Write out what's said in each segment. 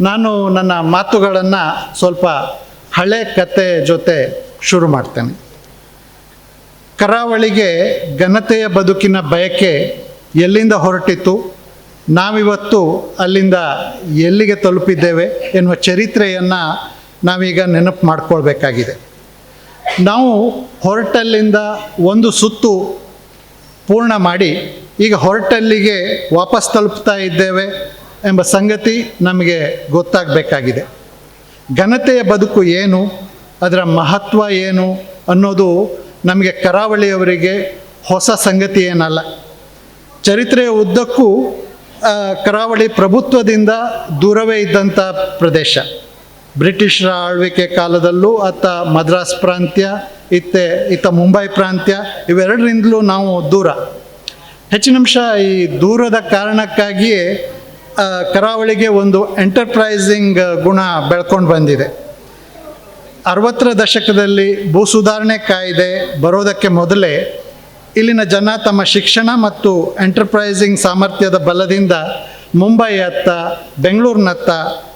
ನಾನು ನನ್ನ ಮಾತುಗಳನ್ನು ಸ್ವಲ್ಪ ಹಳೆ ಕತೆ ಜೊತೆ ಶುರು ಮಾಡ್ತೇನೆ. ಕರಾವಳಿಗೆ ಘನತೆಯ ಬದುಕಿನ ಬಯಕೆ ಎಲ್ಲಿಂದ ಹೊರಟಿತು ನಾವಿವತ್ತು ಅಲ್ಲಿಂದ ಎಲ್ಲಿಗೆ ತಲುಪಿದ್ದೇವೆ ಎನ್ನುವ ಚರಿತ್ರೆಯನ್ನು ನಾವೀಗ ನೆನಪು ಮಾಡ್ಕೊಳ್ಬೇಕಾಗಿದೆ. ನಾವು ಹೊರಟಲ್ಲಿಂದ ಒಂದು ಸುತ್ತು ಪೂರ್ಣ ಮಾಡಿ ಈಗ ಹೊರಟಲ್ಲಿಗೆ ವಾಪಸ್ ತಲುಪ್ತಾ ಇದ್ದೇವೆ. ಎಂಬ ಸಂಗತಿ ನಮಗೆ ಗೊತ್ತಾಗಬೇಕಾಗಿದೆ. ಘನತೆಯ ಬದುಕು ಏನು, ಅದರ ಮಹತ್ವ ಏನು ಅನ್ನೋದು ನಮಗೆ ಕರಾವಳಿಯವರಿಗೆ ಹೊಸ ಸಂಗತಿ ಏನಲ್ಲ. ಚರಿತ್ರೆಯ ಉದ್ದಕ್ಕೂ ಕರಾವಳಿ ಪ್ರಭುತ್ವದಿಂದ ದೂರವೇ ಇದ್ದಂಥ ಪ್ರದೇಶ. ಬ್ರಿಟಿಷರ ಆಳ್ವಿಕೆ ಕಾಲದಲ್ಲೂ ಅತ್ತ ಮದ್ರಾಸ್ ಪ್ರಾಂತ್ಯ, ಇತ್ತೆ, ಇತ್ತ ಮುಂಬೈ ಪ್ರಾಂತ್ಯ, ಇವೆರಡರಿಂದಲೂ ನಾವು ದೂರ. ಹೆಚ್ಚಿನಂಶ ಈ ದೂರದ ಕಾರಣಕ್ಕಾಗಿಯೇ ಕರಾವಳಿಗೆ ಒಂದು ಎಂಟರ್ಪ್ರೈಸಿಂಗ್ ಗುಣ ಬೆಳ್ಕೊಂಡು ಬಂದಿದೆ. ಅರವತ್ತರ ದಶಕದಲ್ಲಿ ಭೂ ಸುಧಾರಣೆ ಕಾಯ್ದೆ ಬರೋದಕ್ಕೆ ಮೊದಲೇ ಇಲ್ಲಿನ ಜನ ತಮ್ಮ ಶಿಕ್ಷಣ ಮತ್ತು ಎಂಟರ್ಪ್ರೈಸಿಂಗ್ ಸಾಮರ್ಥ್ಯದ ಬಲದಿಂದ ಮುಂಬೈಯತ್ತ ಬೆಂಗಳೂರಿನತ್ತ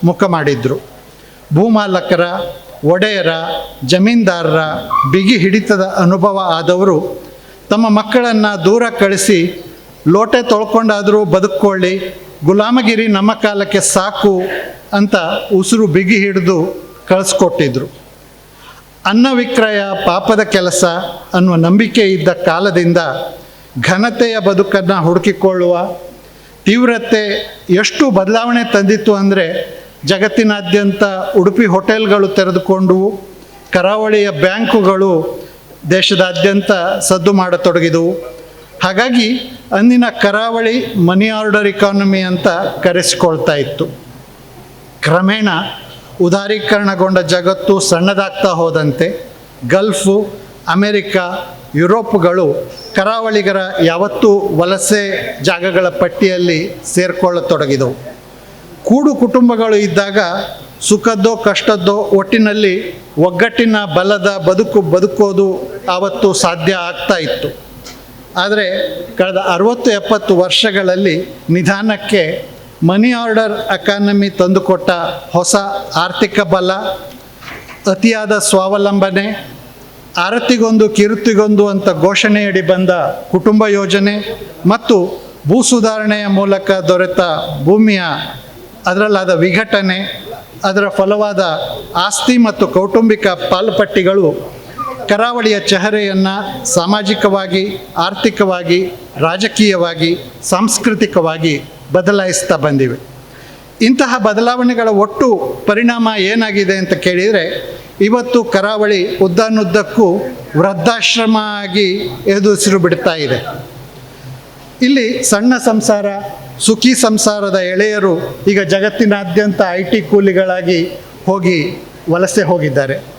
ಮುಖ ಮಾಡಿದ್ರು. ಭೂಮಾಲಕರ, ಒಡೆಯರ, ಜಮೀನ್ದಾರರ ಬಿಗಿ ಹಿಡಿತದ ಅನುಭವ ಆದವರು ತಮ್ಮ ಮಕ್ಕಳನ್ನು ದೂರ ಕಳಿಸಿ ಲೋಟೆ ತೊಳ್ಕೊಂಡಾದರೂ ಬದುಕೊಳ್ಳಿ ಗುಲಾಮಗಿರಿ ನಮ್ಮ ಕಾಲಕ್ಕೆ ಸಾಕು ಅಂತ ಉಸಿರು ಬಿಗಿ ಹಿಡಿದು ಕಳಿಸ್ಕೊಟ್ಟಿದ್ರು. ಅನ್ನ ವಿಕ್ರಯ ಪಾಪದ ಕೆಲಸ ಅನ್ನುವ ನಂಬಿಕೆ ಇದ್ದ ಕಾಲದಿಂದ ಘನತೆಯ ಬದುಕನ್ನು ಹುಡುಕಿಕೊಳ್ಳುವ ತೀವ್ರತೆ ಎಷ್ಟು ಬದಲಾವಣೆ ತಂದಿತ್ತು ಅಂದರೆ ಜಗತ್ತಿನಾದ್ಯಂತ ಉಡುಪಿ ಹೋಟೆಲ್ಗಳು ತೆರೆದುಕೊಂಡವು ಕರಾವಳಿಯ ಬ್ಯಾಂಕುಗಳು ದೇಶದಾದ್ಯಂತ ಸದ್ದು ಮಾಡತೊಡಗಿದವು. ಹಾಗಾಗಿ ಅಂದಿನ ಕರಾವಳಿ ಮನಿ ಆರ್ಡರ್ ಇಕಾನಮಿ ಅಂತ ಕರೆಸಿಕೊಳ್ತಾ ಇತ್ತು. ಕ್ರಮೇಣ ಉದಾರೀಕರಣಗೊಂಡ ಜಗತ್ತು ಸಣ್ಣದಾಗ್ತಾ ಹೋದಂತೆ ಗಲ್ಫು, ಅಮೆರಿಕ, ಯುರೋಪ್ಗಳು ಕರಾವಳಿಗರ ಯಾವತ್ತೂ ವಲಸೆ ಜಾಗಗಳ ಪಟ್ಟಿಯಲ್ಲಿ ಸೇರಿಕೊಳ್ಳತೊಡಗಿದವು. ಕೂಡು ಕುಟುಂಬಗಳು ಇದ್ದಾಗ ಸುಖದ್ದೋ ಕಷ್ಟದ್ದೋ ಒಟ್ಟಿನಲ್ಲಿ ಒಗ್ಗಟ್ಟಿನ ಬಲದ ಬದುಕು ಬದುಕೋದು ಆವತ್ತು ಸಾಧ್ಯ ಆಗ್ತಾ ಇತ್ತು. ಆದರೆ ಕಳೆದ ಅರವತ್ತು ಎಪ್ಪತ್ತು ವರ್ಷಗಳಲ್ಲಿ ನಿಧಾನಕ್ಕೆ ಮನಿ ಆರ್ಡರ್ ಅಕಾನಮಿ ತಂದುಕೊಟ್ಟ ಹೊಸ ಆರ್ಥಿಕ ಬಲ, ಅತಿಯಾದ ಸ್ವಾವಲಂಬನೆ, ಆರತಿಗೊಂದು ಕಿರುತಿಗೊಂದು ಅಂತ ಘೋಷಣೆಯಡಿ ಬಂದ ಕುಟುಂಬ ಯೋಜನೆ ಮತ್ತು ಭೂ ಸುಧಾರಣೆಯ ಮೂಲಕ ದೊರೆತ ಭೂಮಿಯ ಅದರಲ್ಲಾದ ವಿಘಟನೆ, ಅದರ ಫಲವಾದ ಆಸ್ತಿ ಮತ್ತು ಕೌಟುಂಬಿಕ ಪಾಲುಪಟ್ಟಿಗಳು ಕರಾವಳಿಯ ಚೆಹರೆಯನ್ನು ಸಾಮಾಜಿಕವಾಗಿ, ಆರ್ಥಿಕವಾಗಿ, ರಾಜಕೀಯವಾಗಿ, ಸಾಂಸ್ಕೃತಿಕವಾಗಿ ಬದಲಾಯಿಸ್ತಾ ಬಂದಿವೆ. ಇಂತಹ ಬದಲಾವಣೆಗಳ ಒಟ್ಟು ಪರಿಣಾಮ ಏನಾಗಿದೆ ಅಂತ ಕೇಳಿದರೆ, ಇವತ್ತು ಕರಾವಳಿ ಉದ್ದಾನುದ್ದಕ್ಕೂ ವೃದ್ಧಾಶ್ರಮ ಆಗಿ ಎದುರಿಸಿರು ಬಿಡ್ತಾ ಇದೆ. ಇಲ್ಲಿ ಸಣ್ಣ ಸಂಸಾರ, ಸುಖಿ ಸಂಸಾರದ ಎಳೆಯರು ಈಗ ಜಗತ್ತಿನಾದ್ಯಂತ ಐ ಟಿ ಕೂಲಿಗಳಾಗಿ ಹೋಗಿ ವಲಸೆ ಹೋಗಿದ್ದಾರೆ.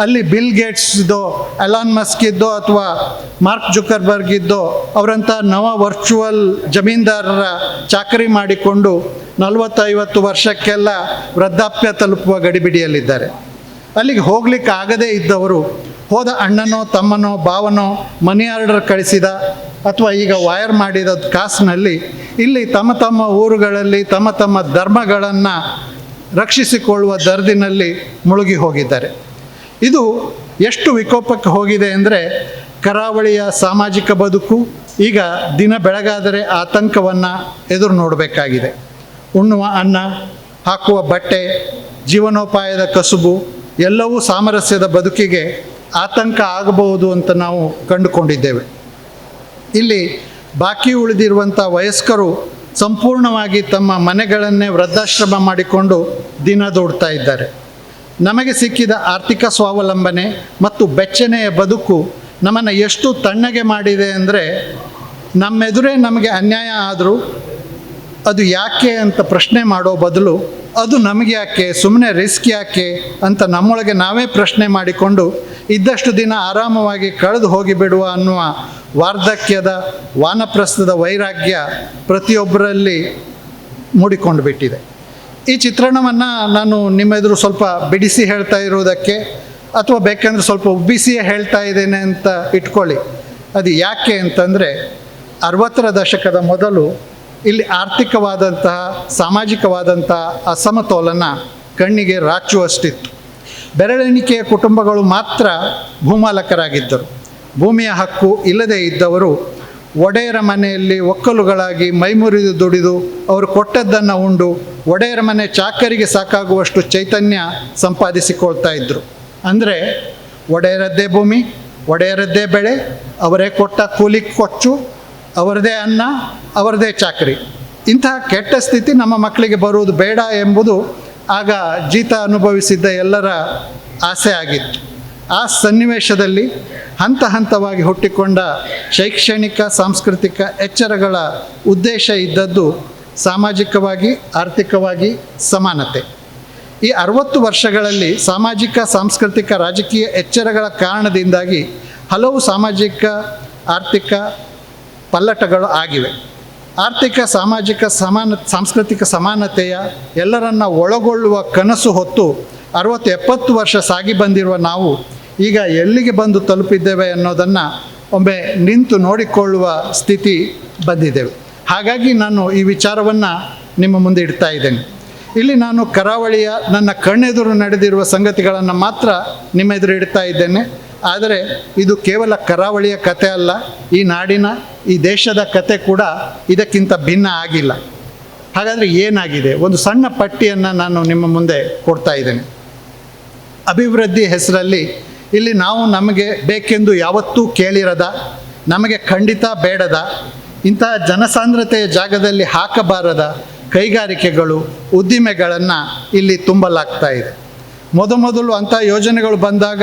ಅಲ್ಲಿ ಬಿಲ್ ಗೇಟ್ಸ್ದು ಅಲಾನ್ ಮಸ್ಕ್ ಇದ್ದೋ ಅಥವಾ ಮಾರ್ಕ್ ಜುಕರ್ಬರ್ಗ್ ಇದ್ದೋ ಅವರಂಥ ನವ ವರ್ಚುವಲ್ ಜಮೀನ್ದಾರರ ಚಾಕರಿ ಮಾಡಿಕೊಂಡು ನಲವತ್ತೈವತ್ತು ವರ್ಷಕ್ಕೆಲ್ಲ ವೃದ್ಧಾಪ್ಯ ತಲುಪುವ ಗಡಿಬಿಡಿಯಲ್ಲಿದ್ದಾರೆ. ಅಲ್ಲಿಗೆ ಹೋಗ್ಲಿಕ್ಕೆ ಆಗದೇ ಇದ್ದವರು ಹೋದ ಅಣ್ಣನೋ ತಮ್ಮನೋ ಭಾವನೋ ಮನಿ ಆರ್ಡರ್ ಕಳಿಸಿದ ಅಥವಾ ಈಗ ವೈರ್ ಮಾಡಿದ ಕಾಸಿನಲ್ಲಿ ಇಲ್ಲಿ ತಮ್ಮ ತಮ್ಮ ಊರುಗಳಲ್ಲಿ ತಮ್ಮ ತಮ್ಮ ಧರ್ಮಗಳನ್ನು ರಕ್ಷಿಸಿಕೊಳ್ಳುವ ದರ್ದಿನಲ್ಲಿ ಮುಳುಗಿ ಹೋಗಿದ್ದಾರೆ. ಇದು ಎಷ್ಟು ವಿಕೋಪಕ್ಕೆ ಹೋಗಿದೆ ಅಂದರೆ ಕರಾವಳಿಯ ಸಾಮಾಜಿಕ ಬದುಕು, ಈಗ ದಿನ ಬೆಳಗಾದರೆ ಆತಂಕವನ್ನು ಎದುರು ನೋಡಬೇಕಾಗಿದೆ. ಉಣ್ಣುವ ಅನ್ನ, ಹಾಕುವ ಬಟ್ಟೆ, ಜೀವನೋಪಾಯದ ಕಸುಬು, ಎಲ್ಲವೂ ಸಾಮರಸ್ಯದ ಬದುಕಿಗೆ ಆತಂಕ ಆಗಬಹುದು ಅಂತ ನಾವು ಕಂಡುಕೊಂಡಿದ್ದೇವೆ. ಇಲ್ಲಿ ಬಾಕಿ ಉಳಿದಿರುವಂಥ ವಯಸ್ಕರು ಸಂಪೂರ್ಣವಾಗಿ ತಮ್ಮ ಮನೆಗಳನ್ನೇ ವೃದ್ಧಾಶ್ರಮ ಮಾಡಿಕೊಂಡು ದಿನ ದೂಡ್ತಾ ಇದ್ದಾರೆ. ನಮಗೆ ಸಿಕ್ಕಿದ ಆರ್ಥಿಕ ಸ್ವಾವಲಂಬನೆ ಮತ್ತು ಬೆಚ್ಚನೆಯ ಬದುಕು ನಮ್ಮನ್ನು ಎಷ್ಟು ತಣ್ಣಗೆ ಮಾಡಿದೆ ಅಂದರೆ ನಮ್ಮೆದುರೇ ನಮಗೆ ಅನ್ಯಾಯ ಆದರೂ ಅದು ಯಾಕೆ ಅಂತ ಪ್ರಶ್ನೆ ಮಾಡೋ ಬದಲು ಅದು ನಮಗೆ ಯಾಕೆ ಸುಮ್ಮನೆ ರಿಸ್ಕ್ ಯಾಕೆ ಅಂತ ನಮ್ಮೊಳಗೆ ನಾವೇ ಪ್ರಶ್ನೆ ಮಾಡಿಕೊಂಡು ಇದ್ದಷ್ಟು ದಿನ ಆರಾಮವಾಗಿ ಕಳೆದು ಹೋಗಿಬಿಡುವ ಅನ್ನುವ ವಾರ್ಧಕ್ಯದ, ವಾನಪ್ರಸ್ಥದ ವೈರಾಗ್ಯ ಪ್ರತಿಯೊಬ್ಬರಲ್ಲಿ ಮೂಡಿಕೊಂಡು ಬಿಟ್ಟಿದೆ. ಈ ಚಿತ್ರಣವನ್ನು ನಾನು ನಿಮ್ಮ ಎದುರು ಸ್ವಲ್ಪ ಬಿಡಿಸಿ ಹೇಳ್ತಾ ಇರುವುದಕ್ಕೆ ಅಥವಾ ಬೇಕಂದ್ರೆ ಸ್ವಲ್ಪ ಉಬ್ಬಿಸಿಯೇ ಹೇಳ್ತಾ ಇದ್ದೇನೆ ಅಂತ ಇಟ್ಕೊಳ್ಳಿ. ಅದು ಯಾಕೆ ಅಂತಂದರೆ ಅರವತ್ತರ ದಶಕದ ಮೊದಲು ಇಲ್ಲಿ ಆರ್ಥಿಕವಾದಂತಹ, ಸಾಮಾಜಿಕವಾದಂತಹ ಅಸಮತೋಲನ ಕಣ್ಣಿಗೆ ರಾಚುವಷ್ಟಿತ್ತು ಬೆರಳೆಣಿಕೆಯ ಕುಟುಂಬಗಳು ಮಾತ್ರ ಭೂಮಾಲಕರಾಗಿದ್ದರು. ಭೂಮಿಯ ಹಕ್ಕು ಇಲ್ಲದೇ ಇದ್ದವರು ಒಡೆಯರ ಮನೆಯಲ್ಲಿ ಒಕ್ಕಲುಗಳಾಗಿ ಮೈಮುರಿದು ದುಡಿದು ಅವರು ಕೊಟ್ಟದ್ದನ್ನು ಉಂಡು ಒಡೆಯರ ಮನೆ ಚಾಕರಿಗೆ ಸಾಕಾಗುವಷ್ಟು ಚೈತನ್ಯ ಸಂಪಾದಿಸಿಕೊಳ್ತಾ ಇದ್ದರು ಅಂದರೆ ಒಡೆಯರದ್ದೇ ಭೂಮಿ, ಒಡೆಯರದ್ದೇ ಬೆಳೆ, ಅವರೇ ಕೊಟ್ಟ ಕೂಲಿ ಕೊಚ್ಚು ಅವರದೇ ಅನ್ನ, ಅವರದೇ ಚಾಕರಿ. ಇಂತಹ ಕೆಟ್ಟ ಸ್ಥಿತಿ ನಮ್ಮ ಮಕ್ಕಳಿಗೆ ಬರುವುದು ಬೇಡ ಎಂಬುದು ಆಗ ಜೀತ ಅನುಭವಿಸಿದ್ದ ಎಲ್ಲರ ಆಸೆ ಆಗಿತ್ತು. ಆ ಸನ್ನಿವೇಶದಲ್ಲಿ ಹಂತ ಹಂತವಾಗಿ ಹುಟ್ಟಿಕೊಂಡ ಶೈಕ್ಷಣಿಕ, ಸಾಂಸ್ಕೃತಿಕ ಎಚ್ಚರಗಳ ಉದ್ದೇಶ ಇದ್ದದ್ದು ಸಾಮಾಜಿಕವಾಗಿ, ಆರ್ಥಿಕವಾಗಿ ಸಮಾನತೆ. ಈ ಅರವತ್ತು ವರ್ಷಗಳಲ್ಲಿ ಸಾಮಾಜಿಕ, ಸಾಂಸ್ಕೃತಿಕ, ರಾಜಕೀಯ ಎಚ್ಚರಗಳ ಕಾರಣದಿಂದಾಗಿ ಹಲವು ಸಾಮಾಜಿಕ, ಆರ್ಥಿಕ ಪಲ್ಲಟಗಳು ಆಗಿವೆ. ಆರ್ಥಿಕ, ಸಾಮಾಜಿಕ ಸಮಾನ, ಸಾಂಸ್ಕೃತಿಕ ಸಮಾನತೆಯ ಎಲ್ಲರನ್ನ ಒಳಗೊಳ್ಳುವ ಕನಸು ಹೊತ್ತು ಅರವತ್ತು ಎಪ್ಪತ್ತು ವರ್ಷ ಸಾಗಿ ಬಂದಿರುವ ನಾವು ಈಗ ಎಲ್ಲಿಗೆ ಬಂದು ತಲುಪಿದ್ದೇವೆ ಅನ್ನೋದನ್ನು ಒಮ್ಮೆ ನಿಂತು ನೋಡಿಕೊಳ್ಳುವ ಸ್ಥಿತಿ ಬಂದಿದ್ದೇವೆ ಹಾಗಾಗಿ ನಾನು ಈ ವಿಚಾರವನ್ನು ನಿಮ್ಮ ಮುಂದೆ ಇಡ್ತಾ ಇದ್ದೇನೆ. ಇಲ್ಲಿ ನಾನು ಕರಾವಳಿಯ ನನ್ನ ಕಣ್ಣೆದುರು ನಡೆದಿರುವ ಸಂಗತಿಗಳನ್ನು ಮಾತ್ರ ನಿಮ್ಮ ಎದುರು ಇಡ್ತಾ ಇದ್ದೇನೆ. ಆದರೆ ಇದು ಕೇವಲ ಕರಾವಳಿಯ ಕತೆ ಅಲ್ಲ, ಈ ನಾಡಿನ, ಈ ದೇಶದ ಕತೆ ಕೂಡ ಇದಕ್ಕಿಂತ ಭಿನ್ನ ಆಗಿಲ್ಲ. ಹಾಗಾದರೆ ಏನಾಗಿದೆ? ಒಂದು ಸಣ್ಣ ಪಟ್ಟಿಯನ್ನು ನಾನು ನಿಮ್ಮ ಮುಂದೆ ಕೊಡ್ತಾ ಇದ್ದೇನೆ. ಅಭಿವೃದ್ಧಿ ಹೆಸರಲ್ಲಿ ಇಲ್ಲಿ ನಾವು ನಮಗೆ ಬೇಕೆಂದು ಯಾವತ್ತೂ ಕೇಳಿರದ, ನಮಗೆ ಖಂಡಿತ ಬೇಡದ ಇಂತಹ ಜನಸಾಂದ್ರತೆಯ ಜಾಗದಲ್ಲಿ ಹಾಕಬಾರದ ಕೈಗಾರಿಕೆಗಳು, ಉದ್ದಿಮೆಗಳನ್ನು ಇಲ್ಲಿ ತುಂಬಲಾಗ್ತಾ ಇದೆ. ಮೊದಮೊದಲು ಅಂಥ ಯೋಜನೆಗಳು ಬಂದಾಗ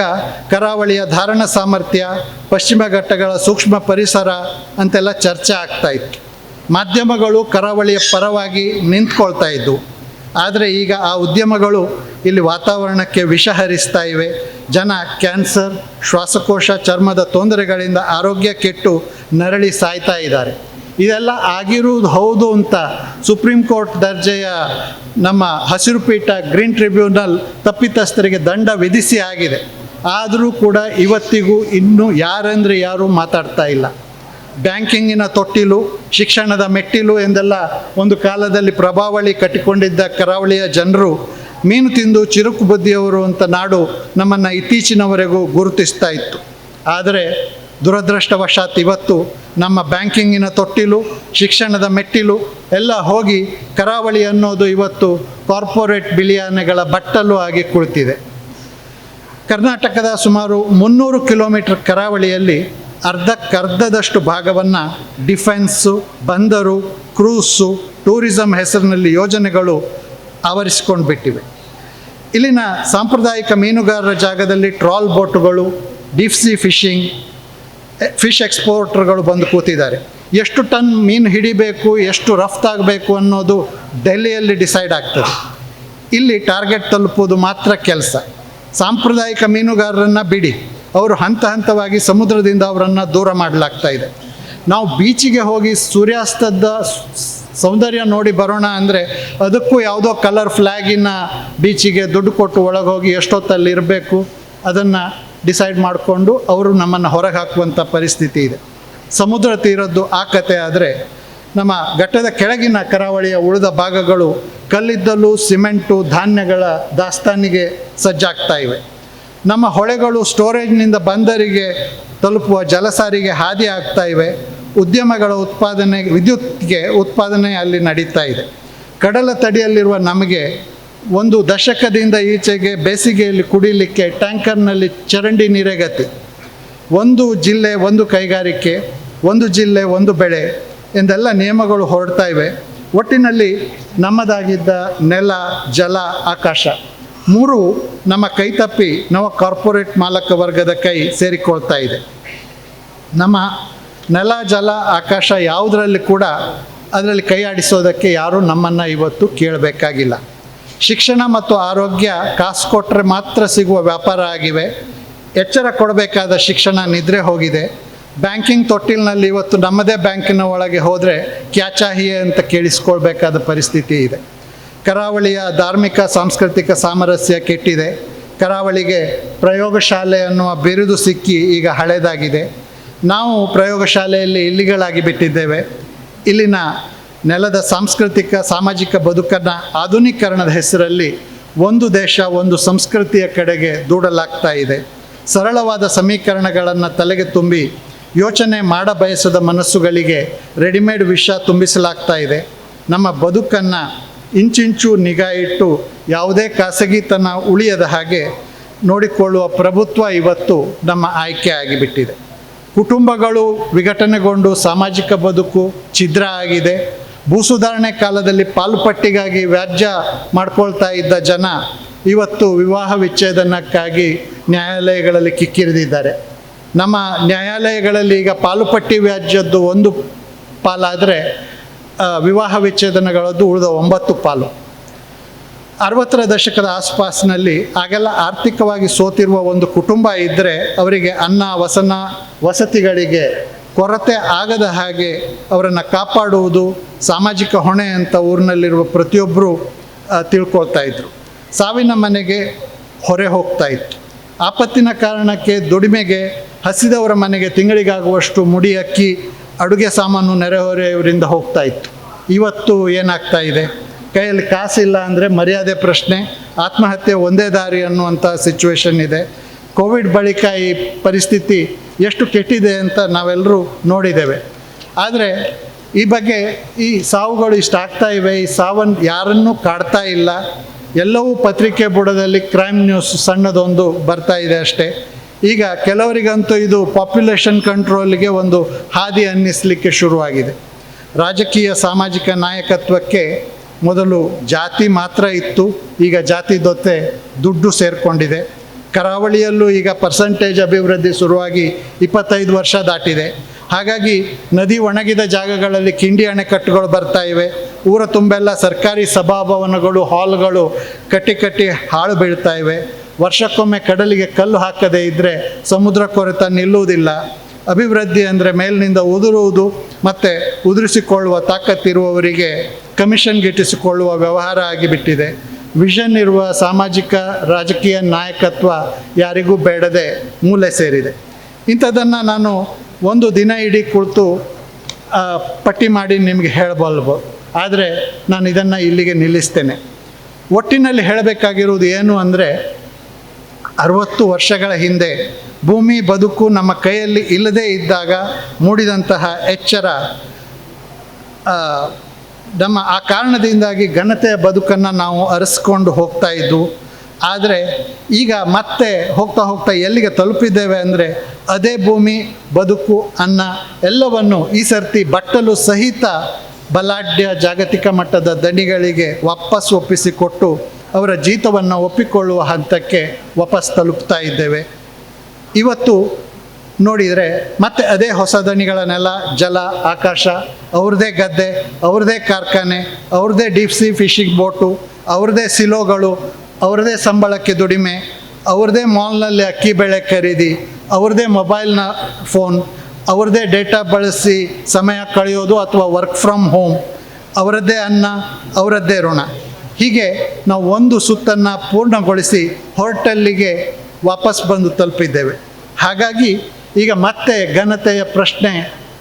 ಕರಾವಳಿಯ ಧಾರಣ ಸಾಮರ್ಥ್ಯ, ಪಶ್ಚಿಮ ಘಟ್ಟಗಳ ಸೂಕ್ಷ್ಮ ಪರಿಸರ ಅಂತೆಲ್ಲ ಚರ್ಚೆ ಆಗ್ತಾ ಇತ್ತು. ಮಾಧ್ಯಮಗಳು ಕರಾವಳಿಯ ಪರವಾಗಿ ನಿಂತ್ಕೊಳ್ತಾ ಇದ್ದವು ಆದರೆ ಈಗ ಆ ಉದ್ಯಮಗಳು ಇಲ್ಲಿ ವಾತಾವರಣಕ್ಕೆ ವಿಷ ಹರಿಸ್ತಾ ಇವೆ. ಜನ ಕ್ಯಾನ್ಸರ್, ಶ್ವಾಸಕೋಶ, ಚರ್ಮದ ತೊಂದರೆಗಳಿಂದ ಆರೋಗ್ಯ ಕೆಟ್ಟು ನರಳಿ ಸಾಯ್ತಾ ಇದ್ದಾರೆ. ಇದೆಲ್ಲ ಆಗಿರುವುದು ಹೌದು ಅಂತ ಸುಪ್ರೀಂ ಕೋರ್ಟ್ ದರ್ಜೆಯ ನಮ್ಮ ಹಸಿರು ಪೀಠ ಗ್ರೀನ್ ಟ್ರಿಬ್ಯೂನಲ್ ತಪ್ಪಿತಸ್ಥರಿಗೆ ದಂಡ ವಿಧಿಸಿ ಆಗಿದೆ. ಆದರೂ ಕೂಡ ಇವತ್ತಿಗೂ ಇನ್ನೂ ಯಾರಂದ್ರೆ ಯಾರೂ ಮಾತಾಡ್ತಾ ಇಲ್ಲ. ಬ್ಯಾಂಕಿಂಗಿನ ತೊಟ್ಟಿಲು, ಶಿಕ್ಷಣದ ಮೆಟ್ಟಿಲು ಎಂದೆಲ್ಲ ಒಂದು ಕಾಲದಲ್ಲಿ ಪ್ರಭಾವಳಿ ಕಟ್ಟಿಕೊಂಡಿದ್ದ ಕರಾವಳಿಯ ಜನರು ಮೀನು ತಿಂದು ಚಿರುಕು ಬುದ್ಧಿಯವರು ಅಂತ ನಾಡು ನಮ್ಮನ್ನು ಇತ್ತೀಚಿನವರೆಗೂ ಗುರುತಿಸ್ತಾ ಇತ್ತು. ಆದರೆ ದುರದೃಷ್ಟವಶಾತ್ ಇವತ್ತು ನಮ್ಮ ಬ್ಯಾಂಕಿಂಗಿನ ತೊಟ್ಟಿಲು, ಶಿಕ್ಷಣದ ಮೆಟ್ಟಿಲು ಎಲ್ಲ ಹೋಗಿ ಕರಾವಳಿ ಅನ್ನೋದು ಇವತ್ತು ಕಾರ್ಪೊರೇಟ್ ಬಿಳಿಯಾನೆಗಳ ಬಟ್ಟಲು ಆಗಿ ಕುಳಿತಿದೆ. ಕರ್ನಾಟಕದ ಸುಮಾರು ಮುನ್ನೂರು ಕಿಲೋಮೀಟರ್ ಕರಾವಳಿಯಲ್ಲಿ ಅರ್ಧಕ್ಕರ್ಧದಷ್ಟು ಭಾಗವನ್ನು ಡಿಫೆನ್ಸು, ಬಂದರು, ಕ್ರೂಸು, ಟೂರಿಸಂ ಹೆಸರಿನಲ್ಲಿ ಯೋಜನೆಗಳು ಆವರಿಸಿಕೊಂಡು ಬಿಟ್ಟಿವೆ ಇಲ್ಲಿನ ಸಾಂಪ್ರದಾಯಿಕ ಮೀನುಗಾರರ ಜಾಗದಲ್ಲಿ ಟ್ರಾಲ್ ಬೋಟುಗಳು, ಡೀಪ್ ಸಿ ಫಿಶಿಂಗ್, ಫಿಶ್ ಎಕ್ಸ್ಪೋರ್ಟರ್ಗಳು ಬಂದು ಕೂತಿದ್ದಾರೆ. ಎಷ್ಟು ಟನ್ ಮೀನು ಹಿಡಿಬೇಕು, ಎಷ್ಟು ರಫ್ತಾಗಬೇಕು ಅನ್ನೋದು ಡೆಲ್ಲಿಯಲ್ಲಿ ಡಿಸೈಡ್ ಆಗ್ತದೆ. ಇಲ್ಲಿ ಟಾರ್ಗೆಟ್ ತಲುಪೋದು ಮಾತ್ರ ಕೆಲಸ. ಸಾಂಪ್ರದಾಯಿಕ ಮೀನುಗಾರರನ್ನು ಬಿಡಿ. ಅವರು ಹಂತ ಹಂತವಾಗಿ ಸಮುದ್ರದಿಂದ ಅವರನ್ನು ದೂರ ಮಾಡಲಾಗ್ತಾ ಇದೆ. ನಾವು ಬೀಚಿಗೆ ಹೋಗಿ ಸೂರ್ಯಾಸ್ತದ ಸೌಂದರ್ಯ ನೋಡಿ ಬರೋಣ ಅಂದರೆ ಅದಕ್ಕೂ ಯಾವುದೋ ಕಲರ್ ಫ್ಲ್ಯಾಗಿನ ಬೀಚಿಗೆ ದುಡ್ಡು ಕೊಟ್ಟು ಒಳಗೆ ಹೋಗಿ ಎಷ್ಟೊತ್ತಲ್ಲಿ ಇರಬೇಕು ಅದನ್ನು ಡಿಸೈಡ್ ಮಾಡಿಕೊಂಡು ಅವರು ನಮ್ಮನ್ನು ಹೊರಗೆ ಹಾಕುವಂಥ ಪರಿಸ್ಥಿತಿ ಇದೆ. ಸಮುದ್ರ ತೀರದ್ದು ಆ ಕತೆ ಆದರೆ ನಮ್ಮ ಘಟ್ಟದ ಕೆಳಗಿನ ಕರಾವಳಿಯ ಉಳಿದ ಭಾಗಗಳು ಕಲ್ಲಿದ್ದಲು, ಸಿಮೆಂಟು, ಧಾನ್ಯಗಳ ದಾಸ್ತಾನಿಗೆ ಸಜ್ಜಾಗ್ತಾ ಇವೆ. ನಮ್ಮ ಹೊಳೆಗಳು ಸ್ಟೋರೇಜ್ನಿಂದ ಬಂದರಿಗೆ ತಲುಪುವ ಜಲಸಾರಿಗೆ ಹಾದಿ ಆಗ್ತಾ ಇವೆ. ಉದ್ಯಮಗಳ ಉತ್ಪಾದನೆ, ವಿದ್ಯುತ್ಗೆ ಉತ್ಪಾದನೆ ಅಲ್ಲಿ ನಡೀತಾ ಇದೆ. ಕಡಲ ತಡಿಯಲ್ಲಿರುವ ನಮಗೆ ಒಂದು ದಶಕದಿಂದ ಈಚೆಗೆ ಬೇಸಿಗೆಯಲ್ಲಿ ಕುಡಿಲಿಕ್ಕೆ ಟ್ಯಾಂಕರ್ನಲ್ಲಿ ಚರಂಡಿ ನೀರೇ ಗತಿ ಒಂದು ಜಿಲ್ಲೆ, ಒಂದು ಕೈಗಾರಿಕೆ, ಒಂದು ಜಿಲ್ಲೆ, ಒಂದು ಬೆಳೆ ಎಂದೆಲ್ಲ ನಿಯಮಗಳು ಹೊರಡ್ತಾ ಇವೆ. ಒಟ್ಟಿನಲ್ಲಿ ನಮ್ಮದಾಗಿದ್ದ ನೆಲ, ಜಲ, ಆಕಾಶ ಮೂರು ನಮ್ಮ ಕೈ ತಪ್ಪಿ ನವ ಕಾರ್ಪೊರೇಟ್ ಮಾಲಕ ವರ್ಗದ ಕೈ ಸೇರಿಕೊಳ್ತಾ ಇದೆ. ನಮ್ಮ ನೆಲ, ಜಲ, ಆಕಾಶ ಯಾವುದರಲ್ಲಿ ಕೂಡ ಅದರಲ್ಲಿ ಕೈ ಆಡಿಸೋದಕ್ಕೆ ಯಾರೂ ನಮ್ಮನ್ನು ಇವತ್ತು ಕೇಳಬೇಕಾಗಿಲ್ಲ. ಶಿಕ್ಷಣ ಮತ್ತು ಆರೋಗ್ಯ ಕಾಸು ಕೊಟ್ಟರೆ ಮಾತ್ರ ಸಿಗುವ ವ್ಯಾಪಾರ ಆಗಿವೆ. ಎಚ್ಚರ ಕೊಡಬೇಕಾದ ಶಿಕ್ಷಣ ನಿದ್ರೆ ಹೋಗಿದೆ. ಬ್ಯಾಂಕಿಂಗ್ ತೊಟ್ಟಿಲಿನಲ್ಲಿ ಇವತ್ತು ನಮ್ಮದೇ ಬ್ಯಾಂಕಿನ ಒಳಗೆ ಹೋದರೆ ಕ್ಯಾಚಾಹಿಯೆ ಅಂತ ಕೇಳಿಸ್ಕೊಳ್ಬೇಕಾದ ಪರಿಸ್ಥಿತಿ ಇದೆ. ಕರಾವಳಿಯ ಧಾರ್ಮಿಕ, ಸಾಂಸ್ಕೃತಿಕ ಸಾಮರಸ್ಯ ಕೆಟ್ಟಿದೆ. ಕರಾವಳಿಗೆ ಪ್ರಯೋಗಶಾಲೆ ಅನ್ನುವ ಬಿರುದು ಸಿಕ್ಕಿ ಈಗ ಹಳೆದಾಗಿದೆ. ನಾವು ಪ್ರಯೋಗಶಾಲೆಯಲ್ಲಿ ಇಲ್ಲಿಗಳಾಗಿ ಬಿಟ್ಟಿದ್ದೇವೆ. ಇಲ್ಲಿನ ನೆಲದ ಸಾಂಸ್ಕೃತಿಕ, ಸಾಮಾಜಿಕ ಬದುಕನ್ನು ಆಧುನೀಕರಣದ ಹೆಸರಲ್ಲಿ ಒಂದು ದೇಶ, ಒಂದು ಸಂಸ್ಕೃತಿಯ ಕಡೆಗೆ ದೂಡಲಾಗ್ತಾ ಇದೆ. ಸರಳವಾದ ಸಮೀಕರಣಗಳನ್ನು ತಲೆಗೆ ತುಂಬಿ ಯೋಚನೆ ಮಾಡಬಯಸದ ಮನಸ್ಸುಗಳಿಗೆ ರೆಡಿಮೇಡ್ ವಿಷ ತುಂಬಿಸಲಾಗ್ತಾ ಇದೆ. ನಮ್ಮ ಬದುಕನ್ನು ಇಂಚಿಂಚು ನಿಗಾ ಇಟ್ಟು ಯಾವುದೇ ಖಾಸಗಿತನ ಉಳಿಯದ ಹಾಗೆ ನೋಡಿಕೊಳ್ಳುವ ಪ್ರಭುತ್ವ ಇವತ್ತು ನಮ್ಮ ಆಯ್ಕೆ ಆಗಿಬಿಟ್ಟಿದೆ. ಕುಟುಂಬಗಳು ವಿಘಟನೆಗೊಂಡು ಸಾಮಾಜಿಕ ಬದುಕು ಛಿದ್ರ ಆಗಿದೆ. ಭೂ ಸುಧಾರಣೆ ಕಾಲದಲ್ಲಿ ಪಾಲುಪಟ್ಟಿಗಾಗಿ ವ್ಯಾಜ್ಯ ಮಾಡ್ಕೊಳ್ತಾ ಇದ್ದ ಜನ ಇವತ್ತು ವಿವಾಹ ವಿಚ್ಛೇದನಕ್ಕಾಗಿ ನ್ಯಾಯಾಲಯಗಳಲ್ಲಿ ಕಿಕ್ಕಿರಿದಿದ್ದಾರೆ. ನಮ್ಮ ನ್ಯಾಯಾಲಯಗಳಲ್ಲಿ ಈಗ ಪಾಲುಪಟ್ಟಿ ವ್ಯಾಜ್ಯದ್ದು ಒಂದು ಪಾಲಾದರೆ ವಿವಾಹ ವಿಚ್ಛೇದನಗಳದ್ದು ಉಳಿದ ಒಂಬತ್ತು ಪಾಲು. ಅರವತ್ತರ ದಶಕದ ಆಸ್ಪಾಸ್ನಲ್ಲಿ ಆಗೆಲ್ಲ ಆರ್ಥಿಕವಾಗಿ ಸೋತಿರುವ ಒಂದು ಕುಟುಂಬ ಇದ್ದರೆ ಅವರಿಗೆ ಅನ್ನ, ವಸನ, ವಸತಿಗಳಿಗೆ ಕೊರತೆ ಆಗದ ಹಾಗೆ ಅವರನ್ನು ಕಾಪಾಡುವುದು ಸಾಮಾಜಿಕ ಹೊಣೆ ಅಂತ ಊರಿನಲ್ಲಿರುವ ಪ್ರತಿಯೊಬ್ಬರು ತಿಳ್ಕೊಳ್ತಾ ಇದ್ರು. ಸಾವಿನ ಮನೆಗೆ ಹೊರೆ ಹೋಗ್ತಾ ಇತ್ತು. ಆಪತ್ತಿನ ಕಾರಣಕ್ಕೆ ದುಡಿಮೆಗೆ ಹಸಿದವರ ಮನೆಗೆ ತಿಂಗಳಿಗಾಗುವಷ್ಟು ಮುಡಿ ಅಕ್ಕಿ, ಅಡುಗೆ ಸಾಮಾನು ನೆರೆಹೊರೆಯವರಿಂದ ಹೋಗ್ತಾ ಇತ್ತು. ಇವತ್ತು ಏನಾಗ್ತಾ ಇದೆ? ಕೈಯಲ್ಲಿ ಕಾಸಿಲ್ಲ ಅಂದರೆ ಮರ್ಯಾದೆ ಪ್ರಶ್ನೆ, ಆತ್ಮಹತ್ಯೆ ಒಂದೇ ದಾರಿ ಅನ್ನುವಂಥ ಸಿಚುವೇಶನ್ ಇದೆ. ಕೋವಿಡ್ ಬಳಿಕ ಈ ಪರಿಸ್ಥಿತಿ ಎಷ್ಟು ಕೆಟ್ಟಿದೆ ಅಂತ ನಾವೆಲ್ಲರೂ ನೋಡಿದ್ದೇವೆ. ಆದರೆ ಈ ಬಗ್ಗೆ ಈ ಸಾವುಗಳು ಇಷ್ಟಾಗ್ತಾ ಇವೆ, ಈ ಸಾವನ್ನು ಯಾರನ್ನೂ ಕಾಡ್ತಾ ಇಲ್ಲ. ಎಲ್ಲವೂ ಪತ್ರಿಕೆ ಬುಡದಲ್ಲಿ ಕ್ರೈಮ್ ನ್ಯೂಸ್ ಸಣ್ಣದೊಂದು ಬರ್ತಾ ಇದೆ ಅಷ್ಟೇ. ಈಗ ಕೆಲವರಿಗಂತೂ ಇದು ಪಾಪ್ಯುಲೇಷನ್ ಕಂಟ್ರೋಲ್ಗೆ ಒಂದು ಹಾದಿ ಅನ್ನಿಸಲಿಕ್ಕೆ ಶುರುವಾಗಿದೆ. ರಾಜಕೀಯ, ಸಾಮಾಜಿಕ ನಾಯಕತ್ವಕ್ಕೆ ಮೊದಲು ಜಾತಿ ಮಾತ್ರ ಇತ್ತು, ಈಗ ಜಾತಿ ದೊತ್ತೆ ದುಡ್ಡು ಸೇರಿಕೊಂಡಿದೆ. ಕರಾವಳಿಯಲ್ಲೂ ಈಗ ಪರ್ಸಂಟೇಜ್ ಅಭಿವೃದ್ಧಿ ಶುರುವಾಗಿ ಇಪ್ಪತ್ತೈದು ವರ್ಷ ದಾಟಿದೆ. ಹಾಗಾಗಿ ನದಿ ಒಣಗಿದ ಜಾಗಗಳಲ್ಲಿ ಕಿಂಡಿ ಅಣೆಕಟ್ಟುಗಳು ಬರ್ತಾ ಇವೆ. ಊರ ತುಂಬೆಲ್ಲ ಸರ್ಕಾರಿ ಸಭಾಭವನಗಳು, ಹಾಲ್ಗಳು ಕಟ್ಟಿ ಕಟ್ಟಿ ಹಾಳು ಬೀಳ್ತಾ ಇವೆ. ವರ್ಷಕ್ಕೊಮ್ಮೆ ಕಡಲಿಗೆ ಕಲ್ಲು ಹಾಕದೇ ಇದ್ದರೆ ಸಮುದ್ರ ಕೊರೆತ ನಿಲ್ಲುವುದಿಲ್ಲ. ಅಭಿವೃದ್ಧಿ ಅಂದರೆ ಮೇಲಿನಿಂದ ಉದುರುವುದು ಮತ್ತು ಉದುರಿಸಿಕೊಳ್ಳುವ ತಾಕತ್ತಿರುವವರಿಗೆ ಕಮಿಷನ್ ಗಿಟ್ಟಿಸಿಕೊಳ್ಳುವ ವ್ಯವಹಾರ ಆಗಿಬಿಟ್ಟಿದೆ. ವಿಷನ್ ಇರುವ ಸಾಮಾಜಿಕ ರಾಜಕೀಯ ನಾಯಕತ್ವ ಯಾರಿಗೂ ಬೇಡದೆ ಮೂಲೆ ಸೇರಿದೆ. ಇಂಥದ್ದನ್ನು ನಾನು ಒಂದು ದಿನ ಇಡೀ ಕುಳಿತು ಪಟ್ಟಿ ಮಾಡಿ ನಿಮಗೆ ಹೇಳಬಲ್ಬು. ಆದರೆ ನಾನು ಇದನ್ನು ಇಲ್ಲಿಗೆ ನಿಲ್ಲಿಸ್ತೇನೆ. ಒಟ್ಟಿನಲ್ಲಿ ಹೇಳಬೇಕಾಗಿರುವುದು ಏನು ಅಂದರೆ, ಅರವತ್ತು ವರ್ಷಗಳ ಹಿಂದೆ ಭೂಮಿ ಬದುಕು ನಮ್ಮ ಕೈಯಲ್ಲಿ ಇಲ್ಲದೇ ಇದ್ದಾಗ ಮೂಡಿದಂತಹ ಎಚ್ಚರ ನಮ್ಮ ಆ ಕಾರಣದಿಂದಾಗಿ ಘನತೆಯ ಬದುಕನ್ನು ನಾವು ಅರಸ್ಕೊಂಡು ಹೋಗ್ತಾ ಇದ್ದು, ಆದರೆ ಈಗ ಮತ್ತೆ ಹೋಗ್ತಾ ಹೋಗ್ತಾ ಎಲ್ಲಿಗೆ ತಲುಪಿದ್ದೇವೆ ಅಂದರೆ ಅದೇ ಭೂಮಿ, ಬದುಕು, ಅನ್ನ ಎಲ್ಲವನ್ನು ಈ ಸರ್ತಿ ಬಟ್ಟಲು ಸಹಿತ ಬಲಾಢ್ಯ ಜಾಗತಿಕ ಮಟ್ಟದ ದಣಿಗಳಿಗೆ ವಾಪಸ್ ಒಪ್ಪಿಸಿಕೊಟ್ಟು ಅವರ ಜೀತವನ್ನು ಒಪ್ಪಿಕೊಳ್ಳುವ ಹಂತಕ್ಕೆ ವಾಪಸ್ ತಲುಪ್ತಾ ಇದ್ದೇವೆ. ಇವತ್ತು ನೋಡಿದರೆ ಮತ್ತೆ ಅದೇ ಹೊಸ ದಣಿಗಳ ನೆಲ ಜಲ, ಆಕಾಶ ಅವ್ರದ್ದೇ ಗದ್ದೆ ಅವ್ರದ್ದೇ ಕಾರ್ಖಾನೆ ಅವ್ರದ್ದೇ ಡೀಪ್ ಸಿ ಫಿಶಿಂಗ್ ಬೋಟು ಅವ್ರದ್ದೇ ಸಿಲೋಗಳು ಅವ್ರದ್ದೇ ಸಂಬಳಕ್ಕೆ ದುಡಿಮೆ ಅವ್ರದ್ದೇ ಮಾಲ್ನಲ್ಲಿ ಅಕ್ಕಿ ಬೆಳೆ ಖರೀದಿ ಅವ್ರದ್ದೇ ಮೊಬೈಲ್ನ ಫೋನ್ ಅವ್ರದ್ದೇ ಡೇಟಾ ಬಳಸಿ ಸಮಯ ಕಳೆಯೋದು ಅಥವಾ ವರ್ಕ್ ಫ್ರಮ್ ಹೋಮ್, ಅವರದ್ದೇ ಅನ್ನ, ಅವರದ್ದೇ ಋಣ. ಹೀಗೆ ನಾವು ಒಂದು ಸುತ್ತನ್ನು ಪೂರ್ಣಗೊಳಿಸಿ ಹೋಟೆಲ್ಲಿಗೆ ವಾಪಸ್ ಬಂದು ತಲುಪಿದ್ದೇವೆ. ಹಾಗಾಗಿ ಈಗ ಮತ್ತೆ ಘನತೆಯ ಪ್ರಶ್ನೆ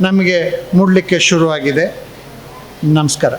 ನಮಗೆ ಮೂಡಲಿಕ್ಕೆ ಶುರುವಾಗಿದೆ. ನಮಸ್ಕಾರ.